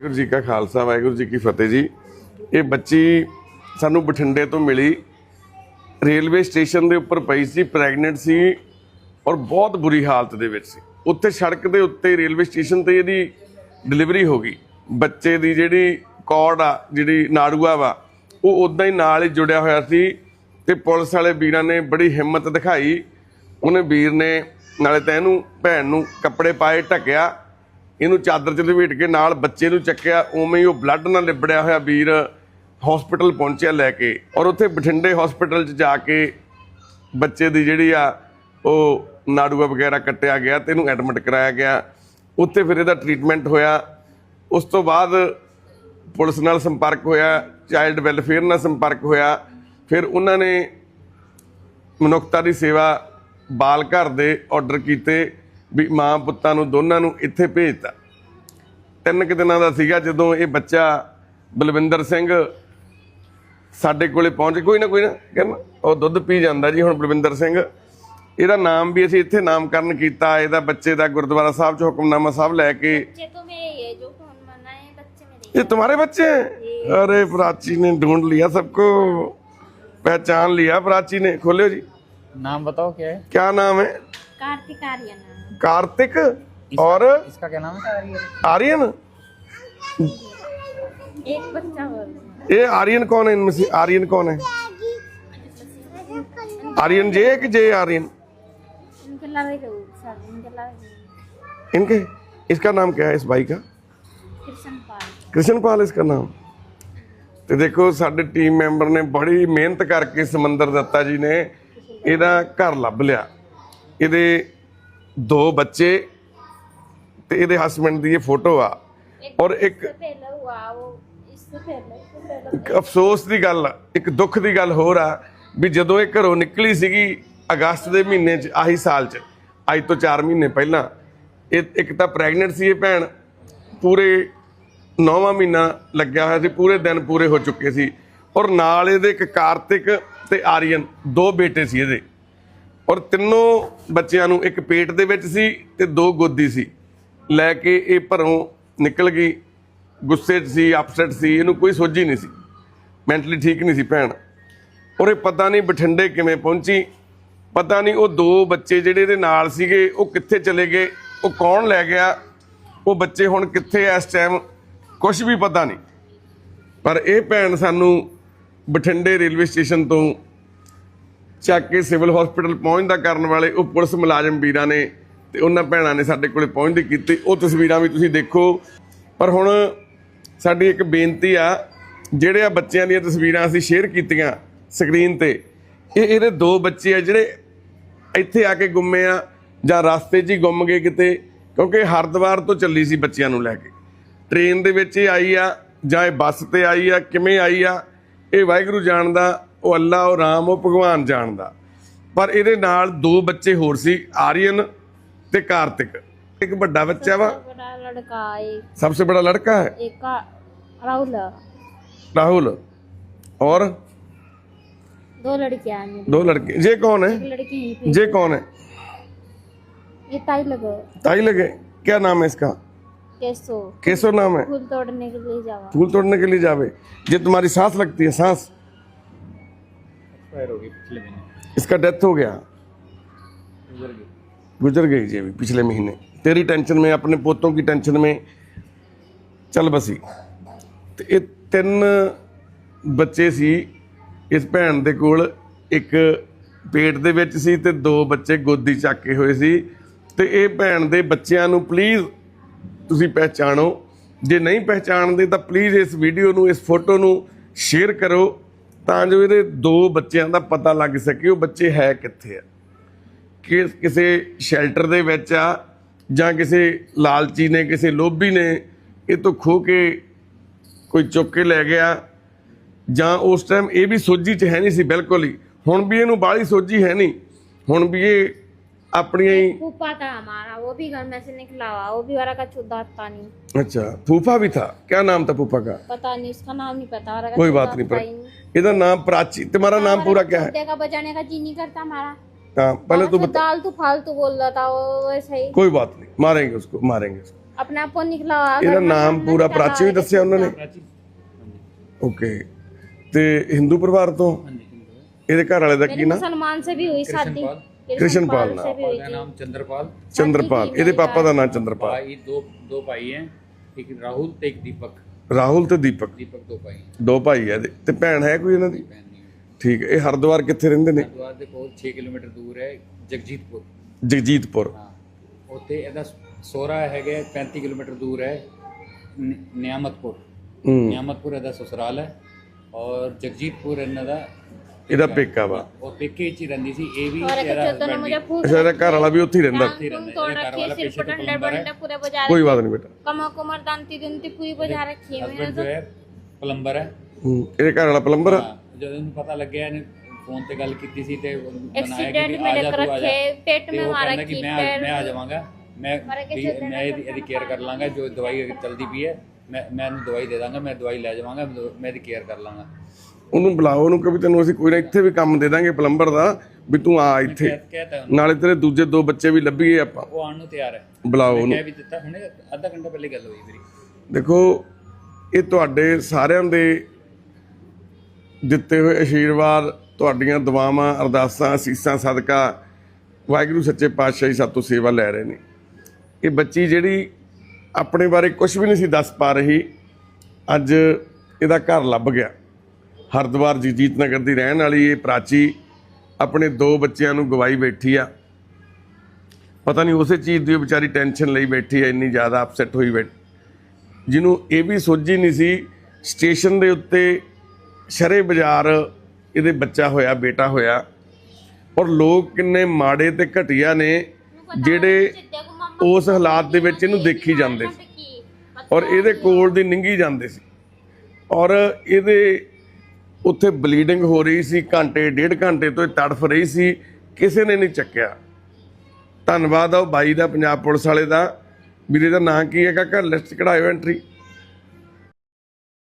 ਵਾਹਿਗੁਰੂ ਜੀ ਕਾ ਖਾਲਸਾ, ਵਾਹਿਗੁਰੂ ਜੀ ਕੀ ਫਤਿਹ ਜੀ। ਇਹ ਬੱਚੀ ਸਾਨੂੰ ਬਠਿੰਡੇ ਤੋਂ ਮਿਲੀ। ਰੇਲਵੇ ਸਟੇਸ਼ਨ ਦੇ ਉੱਪਰ ਪਈ ਸੀ, ਪ੍ਰੈਗਨੈਂਟ ਸੀ ਔਰ ਬਹੁਤ ਬੁਰੀ ਹਾਲਤ ਦੇ ਵਿੱਚ ਸੀ। ਉੱਥੇ ਸੜਕ ਦੇ ਉੱਤੇ ਰੇਲਵੇ ਸਟੇਸ਼ਨ ਤੇ ਇਹਦੀ ਡਿਲੀਵਰੀ ਹੋ ਗਈ। ਬੱਚੇ ਦੀ ਜਿਹੜੀ ਕੌੜ ਆ, ਜਿਹੜੀ ਨਾੜੂਆ ਵਾ, ਉਹ ਉਦਾਂ ਹੀ ਨਾਲ ਹੀ ਜੁੜਿਆ ਹੋਇਆ ਸੀ ਤੇ ਪੁਲਿਸ ਵਾਲੇ ਵੀਰਾਂ ਨੇ ਬੜੀ ਹਿੰਮਤ ਦਿਖਾਈ। ਉਹਨੇ ਵੀਰ ਨੇ ਨਾਲੇ ਤਾਂ ਇਹਨੂੰ ਭੈਣ ਨੂੰ ਕੱਪੜੇ ਪਾਏ, ਢੱਕਿਆ। ਇਹਨੂੰ ਚਾਦਰ 'ਚ ਲਪੇਟ ਕੇ ਨਾਲ ਬੱਚੇ ਨੂੰ ਚੱਕਿਆ, ਉਵੇਂ ਹੀ ਉਹ ਬਲੱਡ ਨਾਲ ਲਿਬੜਿਆ ਹੋਇਆ ਵੀਰ ਹਸਪੀਟਲ ਪਹੁੰਚਿਆ ਲੈ ਕੇ ਔਰ ਉੱਥੇ ਬਠਿੰਡੇ ਹਸਪੀਟਲ 'ਚ ਜਾ ਕੇ ਬੱਚੇ ਦੀ ਜਿਹੜੀ ਆ ਉਹ ਨਾੜੂਆ ਵਗੈਰਾ ਕੱਟਿਆ ਗਿਆ ਤੇ ਇਹਨੂੰ ਐਡਮਿਟ ਕਰਾਇਆ ਗਿਆ। ਉੱਥੇ ਫਿਰ ਇਹਦਾ ਟ੍ਰੀਟਮੈਂਟ ਹੋਇਆ। ਉਸ ਤੋਂ ਬਾਅਦ ਪੁਲਿਸ ਨਾਲ ਸੰਪਰਕ ਹੋਇਆ ਚਾਈਲਡ ਵੈਲਫੇਅਰ ਨਾਲ ਸੰਪਰਕ ਹੋਇਆ। ਫਿਰ ਉਹਨਾਂ ਨੇ ਮਨੁੱਖਤਾ ਦੀ ਸੇਵਾ ਬਾਲ ਘਰ ਦੇ ਆਰਡਰ ਕੀਤੇ। ਵੀ ਮਾਂ ਪੁੱਤਾਂ ਨੂੰ ਦੋਨਾਂ ਨੂੰ ਇੱਥੇ ਭੇਜਤਾ ਤਿੰਨ ਕੁ ਦਿਨਾਂ ਦਾ ਸੀਗਾ ਜਦੋਂ ਇਹ ਬੱਚਾ ਬਲਵਿੰਦਰ ਸਿੰਘ ਸਾਡੇ ਕੋਲੇ ਪਹੁੰਚ ਕੋਈ ਨਾ ਕੋਈ ਨਾ ਕਹਿੰਦਾ ਉਹ ਦੁੱਧ ਪੀ ਜਾਂਦਾ ਜੀ ਹੁਣ ਬਲਵਿੰਦਰ ਸਿੰਘ ਇਹਦਾ ਨਾਮ ਵੀ ਅਸੀਂ ਇੱਥੇ ਨਾਮਕਰਨ ਕੀਤਾ ਇਹਦਾ ਬੱਚੇ ਦਾ ਗੁਰਦੁਆਰਾ ਸਾਹਿਬ ਚ ਹੁਕਮਨਾਮਾ ਸਾਹਿਬ ਲੈ ਕੇ बच्चे तो मेरे ही है जो फोन मना है बच्चे मेरे ये तुम्हारे बच्चे हैं अरे प्राची ने ढूंढ लिया सबको पहचान लिया प्राची ने खोलो जी नाम बताओ क्या है क्या नाम है कार्तिक आर्यन नाम है। कार्तिक और इसका क्या नाम है आर्यन एक बच्चा और ये आर्यन कौन है इनमें से आर्यन कौन है आर्यन जे है कि जे आर्यन इनके अलावा ही सर इनके अलावा ही इनके इसका नाम क्या है इस भाई का कृष्ण पाल ਕ੍ਰਿਸ਼ਨਪਾਲ ਇਸ ਦਾ ਨਾਮ ਤੇ ਦੇਖੋ ਸਾਡੇ ਟੀਮ ਮੈਂਬਰ ਨੇ ਬੜੀ ਮਿਹਨਤ ਕਰਕੇ ਸਮੰਦਰ ਦੱਤਾ ਜੀ ਨੇ ਇਹਦਾ ਘਰ ਲੱਭ ਲਿਆ ਇਹਦੇ ਦੋ ਬੱਚੇ ਤੇ ਇਹਦੇ ਹਸਬੰਡ ਦੀ ਇਹ ਫੋਟੋ ਆ। ਔਰ ਇੱਕ ਅਫਸੋਸ ਦੀ ਗੱਲ ਇੱਕ ਦੁੱਖ ਦੀ ਗੱਲ ਹੋਰ ਆ ਵੀ ਜਦੋਂ ਇਹ ਘਰੋਂ ਨਿਕਲੀ ਸੀਗੀ ਅਗਸਤ ਦੇ ਮਹੀਨੇ 'ਚ ਆਹੀ ਸਾਲ 'ਚ ਅੱਜ ਤੋਂ 4 ਮਹੀਨੇ ਪਹਿਲਾਂ ਇਹ ਇੱਕ ਤਾਂ ਪ੍ਰੈਗਨੈਂਟ ਸੀ ਇਹ ਭੈਣ ਪੂਰੇ ਨੌਵਾਂ ਮਹੀਨਾ ਲੱਗਿਆ ਹੋਇਆ ਸੀ ਪੂਰੇ ਦਿਨ ਪੂਰੇ ਹੋ ਚੁੱਕੇ ਸੀ। ਔਰ ਨਾਲ ਇਹਦੇ ਇੱਕ ਕਾਰਤਿਕ ਤੇ ਆਰੀਅਨ ਦੋ ਬੇਟੇ ਸੀ ਇਹਦੇ। ਔਰ ਤਿੰਨੋਂ ਬੱਚਿਆਂ ਨੂੰ ਇੱਕ ਪੇਟ ਦੇ ਵਿੱਚ ਸੀ ਤੇ ਦੋ ਗੋਦੀ ਸੀ। ਲੈ ਕੇ ਇਹ ਘਰੋਂ ਨਿਕਲ ਗਈ, ਗੁੱਸੇ 'ਚ ਸੀ ਅਪਸੈਟ ਸੀ, ਇਹਨੂੰ ਕੋਈ ਸੋਝੀ ਨਹੀਂ ਸੀ। ਮੈਂਟਲੀ ਠੀਕ ਨਹੀਂ ਸੀ ਭੈਣ। ਔਰ ਇਹ ਪਤਾ ਨਹੀਂ ਬਠਿੰਡੇ ਕਿਵੇਂ ਪਹੁੰਚੀ। ਪਤਾ ਨਹੀਂ ਉਹ ਦੋ ਬੱਚੇ ਜਿਹੜੇ ਇਹਦੇ ਨਾਲ ਸੀਗੇ, ਉਹ ਕਿੱਥੇ ਚਲੇ ਗਏ, ਉਹ ਕੌਣ ਲੈ ਗਿਆ, ਉਹ ਬੱਚੇ ਹੁਣ ਕਿੱਥੇ ਐ ਇਸ ਟਾਈਮ ਕੁਝ ਵੀ ਪਤਾ ਨਹੀਂ। ਪਰ ਇਹ ਭੈਣ ਸਾਨੂੰ ਬਠਿੰਡੇ ਰੇਲਵੇ ਸਟੇਸ਼ਨ ਤੋਂ ਚੱਕ ਕੇ ਸਿਵਲ ਹਸਪੀਟਲ ਪਹੁੰਚਦਾ ਕਰਨ ਵਾਲੇ ਉਹ ਪੁਲਿਸ ਮੁਲਾਜ਼ਮ ਵੀਰਾਂ ਨੇ ਤੇ ਉਹਨਾਂ ਭੈਣਾਂ ਨੇ ਸਾਡੇ ਕੋਲੇ ਪਹੁੰਚਦੀ ਕੀਤੀ। ਉਹ ਤਸਵੀਰਾਂ ਵੀ ਤੁਸੀਂ ਦੇਖੋ। ਪਰ ਹੁਣ ਸਾਡੀ ਇੱਕ ਬੇਨਤੀ ਆ, ਜਿਹੜੇ ਆ ਬੱਚਿਆਂ ਦੀਆਂ ਤਸਵੀਰਾਂ ਅਸੀਂ ਸ਼ੇਅਰ ਕੀਤੀਆਂ ਸਕਰੀਨ ਤੇ, ਇਹ ਇਹਦੇ ਦੋ ਬੱਚੇ ਆ ਜਿਹੜੇ ਇੱਥੇ ਆ ਕੇ ਗੁੰਮੇ ਆ ਜਾਂ ਰਸਤੇ 'ਚ ਹੀ ਗੁੰਮ ਗਏ ਕਿਤੇ, ਕਿਉਂਕਿ ਹਰਿਦੁਆਰ ਤੋਂ ਚੱਲੀ ਸੀ ਬੱਚਿਆਂ ਨੂੰ ਲੈ ਕੇ। ਟ੍ਰੇਨ ਦੇ ਵਿੱਚ ਇਹ ਆਈ ਆ ਜਾਂ ਇਹ ਬੱਸ ਤੇ ਆਈ ਆ, ਕਿਵੇਂ ਆਈ ਆ, ਇਹ ਵਾਹਿਗੁਰੂ ਜਾਣਦਾ। ਉਹ ਅੱਲਾ ਉਹ ਰਾਮ ਉਹ ਭਗਵਾਨ ਜਾਣਦਾ ਪਰ ਇਹਦੇ ਨਾਲ ਦੋ ਬੱਚੇ ਹੋਰ ਸੀ ਆਰੀਅਨ ਤੇ ਕਾਰਤਿਕ ਇੱਕ ਵੱਡਾ ਬੱਚਾ ਵਾ बड़ा लड़का एक ਸਭ ਤੋਂ ਬੜਾ ਲੜਕਾ ਹੈ एक का राहुल है। राहुल और दो लड़कियां हैं मेरी दो लड़के ये कौन है एक लड़की यहीं पे ये कौन है ये ताई लगे ताई लगे क्या नाम है इसका कैसो केसो नाम है फूल तोड़ने के लिए जावा फूल तोड़ने के लिए जावे ये तुम्हारी सांस लगती है सांस एक्सपायर होगी पिछले महीने इसका डेथ हो गया गुजर गई गुजर गई जी अभी पिछले महीने तेरी टेंशन में अपने पोतों की टेंशन में ਚੱਲ ਬਸੀ ਤੇ ਇਹ ਤਿੰਨ ਬੱਚੇ ਸੀ ਇਸ ਭੈਣ ਦੇ ਕੋਲ ਇੱਕ ਪੇਟ ਦੇ ਵਿੱਚ ਸੀ ਤੇ ਦੋ ਬੱਚੇ ਗੋਦੀ ਚੱਕ ਕੇ ਹੋਏ ਸੀ ਤੇ ਇਹ ਭੈਣ ਦੇ ਬੱਚਿਆਂ ਨੂੰ ਪਲੀਜ਼ ਤੁਸੀਂ ਪਹਿਚਾਣੋ ਜੇ ਨਹੀਂ ਪਹਿਚਾਣਦੇ ਤਾਂ ਪਲੀਜ਼ ਇਸ ਵੀਡੀਓ ਨੂੰ ਇਸ ਫੋਟੋ ਨੂੰ ਸ਼ੇਅਰ ਕਰੋ ਤਾਂ ਜੋ ਇਹਦੇ ਦੋ ਬੱਚਿਆਂ ਦਾ ਪਤਾ ਲੱਗ ਸਕੇ ਉਹ ਬੱਚੇ ਹੈ ਕਿੱਥੇ ਆ। ਕਿ ਕਿਸੇ ਸ਼ੈਲਟਰ ਦੇ ਵਿੱਚ ਆ ਜਾਂ ਕਿਸੇ ਲਾਲਚੀ ਨੇ, ਕਿਸੇ ਲੋਭੀ ਨੇ ਇਹ ਤੋਂ ਖੋ ਕੇ ਕੋਈ ਚੁੱਕ ਕੇ ਲੈ ਗਿਆ ਜਾਂ ਉਸ ਟਾਈਮ ਇਹ ਵੀ ਸੋਝੀ 'ਚ ਹੈ ਨਹੀਂ ਸੀ ਬਿਲਕੁਲ ਹੀ। ਹੁਣ ਵੀ ਇਹਨੂੰ ਬਾਹਲੀ ਸੋਝੀ ਹੈ ਨਹੀਂ। ਹੁਣ ਵੀ ਇਹ अपनी ही फूफा था हमारा वो भी घर में से निकला हुआ वो भी वारा का चुदा था नहीं अच्छा फूफा भी था क्या नाम था फूफा का पता नहीं उसका नाम नहीं पता वारा का कोई बात नहीं पर इधर नाम प्राची तुम्हारा नाम पूरा क्या है का बजाने का जी नहीं करता हमारा हाँ पहले तो दाल तो फालतू बोल रहा था वो वैसे ही कोई बात नहीं मारेंगे उसको मारेंगे उसको अपना आपको निकला ਇਹਦਾ ਨਾਮ ਪੂਰਾ ਪ੍ਰਾਚੀ ਵੀ ਦੱਸਿਆ ਉਹਨਾਂ ਨੇ ਓਕੇ ਤੇ ਹਿੰਦੂ ਪਰਿਵਾਰ ਤੋਂ ਇਹਦੇ ਘਰ ਵਾਲੇ ਦਾ ਕੀ ਨਾਮ ਮੁਸਲमान से भी हुई शादी कृष्णपाल। कृष्णपाल से भी हुई का थी नाम चंद्रपाल ਚੰਦਰਪਾਲ ਇਹਦੇ ਪਾਪਾ ਦਾ ਨਾਮ ਚੰਦਰਪਾਲ भाई दो दो भाई हैं एक राहुल तो एक दीपक ਰਾਹੁਲ ਤੇ ਦੀਪਕ दीपक दो भाई हैं ਦੋ ਭਾਈ ਆ ਇਹਦੇ ਤੇ ਭੈਣ ਹੈ ਕੋਈ ਇਹਨਾਂ ਦੀ बहन नहीं है ਠੀਕ ਹੈ ਇਹ ਹਰਿਦੁਆਰ ਕਿੱਥੇ ਰਹਿੰਦੇ ਨੇ हरिद्वार ਦੇ ਕੋਲ 6 ਕਿਲੋਮੀਟਰ ਦੂਰ ਹੈ ਜਗਜੀਤਪੁਰ ਜਗਜੀਤਪੁਰ ਹਾਂ ਉੱਥੇ ਇਹਦਾ ਸੋਹਰਾ ਹੈਗਾ 35 ਕਿਲੋਮੀਟਰ ਦੂਰ ਹੈ ਨਿ- ਨਿਆਮਤਪੁਰ ਹੂੰ ਨਿਆਮਤਪੁਰ ਇਹਦਾ ਸਸੁਰਾਲ ਹੈ ਔਰ ਜਗਜੀਤਪੁਰ ਇਹਨਾਂ ਦਾ ਇਹਦਾ ਪੇਕਾ ਵਾ। ਉਹ पेके च ही रहती थी ये भी और एक ਘਰ ਵਾਲਾ ਵੀ ਉੱਥੇ ਰਹਿੰਦਾ। ਕੋਈ ਬਾਤ ਨਹੀਂ ਬੇਟਾ। कमर कमर दांती दुनती पूरी बजा रखी है मैंने हस्बैंड ਪਲੰਬਰ ਹੈ। ਹੂੰ ਇਹਦੇ ਘਰ ਵਾਲਾ ਪਲੰਬਰ ਜਦੋਂ ਇਹਨੂੰ ਪਤਾ ਲੱਗਿਆ ਇਹਨੇ ਫੋਨ ਤੇ ਗੱਲ ਕੀਤੀ ਸੀ ਤੇ ਉਹਨੂੰ ਬਣਾਇਆ ਕਿ Accident ਵੀ ਆ ਜਾ ਤੂੰ ਮਾਰਾ ਚਲਦੀ ਪਈ ਹੈ ਦੇ ਦਵਾਈ ਲੈ ਜਾਵਾਂਗਾ ਮੈਂ ਇਹਦੀ ਕੇਅਰ ਕਰ ਲਾਂਗਾ। ਉਹਨੂੰ ਬੁਲਾਓ ਉਹਨੂੰ ਕਿ ਵੀ ਤੈਨੂੰ ਅਸੀਂ ਕੋਈ ਨਾ ਇੱਥੇ ਵੀ ਕੰਮ ਦੇ ਦਾਂਗੇ ਪਲੰਬਰ ਦਾ ਵੀ ਤੂੰ ਆ ਇੱਥੇ। ਕਹਤਾ ਨਾਲੇ ਤੇਰੇ ਦੂਜੇ ਦੋ ਬੱਚੇ ਵੀ ਲੱਭੀਏ ਆਪਾਂ। ਉਹ ਆਉਣ ਨੂੰ ਤਿਆਰ ਹੈ। ਬੁਲਾਓ ਉਹਨੂੰ। ਕਹਿ ਵੀ ਦਿੱਤਾ ਹੁਣੇ ਅੱਧਾ ਘੰਟਾ ਪਹਿਲੇ ਗੱਲ ਹੋਈ ਮੇਰੀ। ਦੇਖੋ ਇਹ ਤੁਹਾਡੇ ਸਾਰਿਆਂ ਦੇ ਦਿੱਤੇ ਹੋਏ ਆਸ਼ੀਰਵਾਦ ਤੁਹਾਡੀਆਂ ਦੁਆਵਾਂ ਅਰਦਾਸਾਂ ਅਸੀਸਾਂ ਸਦਕਾ ਵਾਹਿਗੁਰੂ ਸੱਚੇ ਪਾਤਸ਼ਾਹ ਜੀ ਸਾਤੋਂ ਸੇਵਾ ਲੈ ਰਹੇ ਨੇ। ਇਹ ਬੱਚੀ ਜਿਹੜੀ ਆਪਣੇ ਬਾਰੇ ਕੁਝ ਵੀ ਨਹੀਂ ਸੀ ਦੱਸ ਪਾ ਰਹੀ ਅੱਜ ਇਹਦਾ ਘਰ ਲੱਭ ਗਿਆ। ਹਰਿਦੁਆਰ ਜਗਜੀਤ ਨਗਰ ਦੀ ਰਹਿਣ ਵਾਲੀ ਇਹ ਪ੍ਰਾਚੀ ਆਪਣੇ ਦੋ ਬੱਚਿਆਂ ਨੂੰ ਗਵਾਈ ਬੈਠੀ ਆ। ਪਤਾ ਨਹੀਂ ਉਸੇ ਚੀਜ਼ ਦੀ ਵਿਚਾਰੀ ਟੈਨਸ਼ਨ ਲਈ ਬੈਠੀ ਹੈ ਇੰਨੀ ਜ਼ਿਆਦਾ ਅਪਸੈਟ ਹੋਈ ਬੈਠ, ਜਿਹਨੂੰ ਇਹ ਵੀ ਸੋਝੀ ਨਹੀਂ ਸੀ, ਸਟੇਸ਼ਨ ਦੇ ਉੱਤੇ ਸ਼ਰੇ ਬਾਜ਼ਾਰ ਇਹਦੇ ਬੱਚਾ ਹੋਇਆ, ਬੇਟਾ ਹੋਇਆ। ਔਰ ਲੋਕ ਕਿੰਨੇ ਮਾੜੇ ਤੇ ਘਟੀਆ ਨੇ, ਜਿਹੜੇ ਉਸ ਹਾਲਾਤ ਦੇ ਵਿੱਚ ਇਹਨੂੰ ਦੇਖੀ ਜਾਂਦੇ ਸੀ। ਔਰ ਇਹਦੇ ਕੋਲ ਦੀ ਨਿੰਗੀ ਜਾਂਦੇ ਸੀ। ਔਰ ਇਹਦੇ ਉੱਥੇ ਬਲੀਡਿੰਗ ਹੋ ਰਹੀ ਸੀ, ਘੰਟੇ, ਡੇਢ ਘੰਟੇ ਤੋਂ ਇਹ ਤੜਫ ਰਹੀ ਸੀ, ਕਿਸੇ ਨੇ ਨਹੀਂ ਚੱਕਿਆ। ਧੰਨਵਾਦ ਆ ਉਹ ਬਾਈ ਦਾ, ਪੰਜਾਬ ਪੁਲਿਸ ਵਾਲੇ ਦਾ। ਵੀਰੇ ਦਾ ਨਾਂ ਕੀ ਹੈਗਾ? ਘਰ ਲਿਸਟ ਕਢਾਇਓ ਐਂਟਰੀ